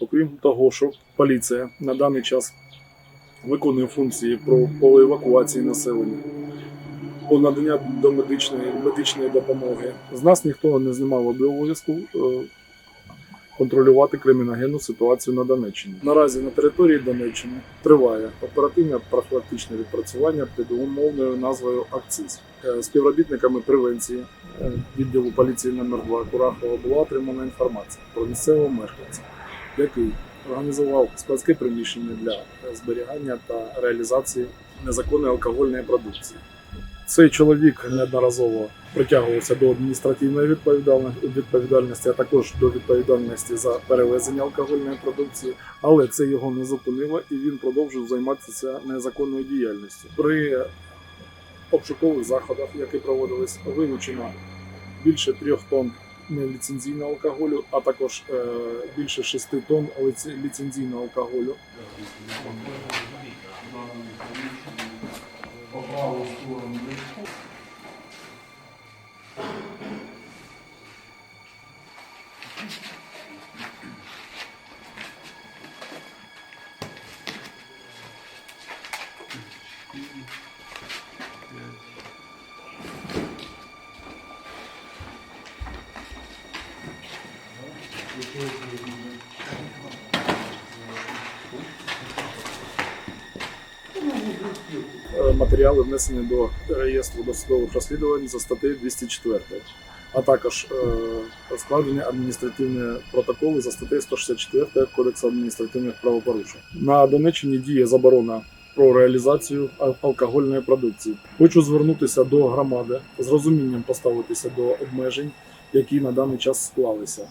Окрім того, що поліція на даний час виконує функції про, по евакуації населення, по надання до медичної, медичної допомоги, з нас ніхто не знімав обов'язку е, контролювати криміногенну ситуацію на Донеччині. Наразі на території Донеччини триває оперативне профілактичне відпрацювання під умовною назвою АКЦИС. Е, Співробітниками превенції е, відділу поліції номер 2 Курахова була отримана інформація про місцевого мешканця, який організував складське приміщення для е, зберігання та реалізації незаконної алкогольної продукції. Цей чоловік неодноразово притягувався до адміністративної відповідальності, а також до відповідальності за перевезення алкогольної продукції, але це його не зупинило і він продовжив займатися незаконною діяльністю. При обшукових заходах, які проводились, вилучено більше трьох тонн неліцензійного алкоголю, а також е, більше шести тонн лице- ліцензійного алкоголю. Е, Матеріали внесені до реєстру досудових розслідувань за статтею 204, а також е, складені адміністративні протоколи за статтею 164 Кодексу адміністративних правопорушень. На Донеччині діє заборона про реалізацію алкогольної продукції. Хочу звернутися до громади з розумінням поставитися до обмежень, які на даний час склалися.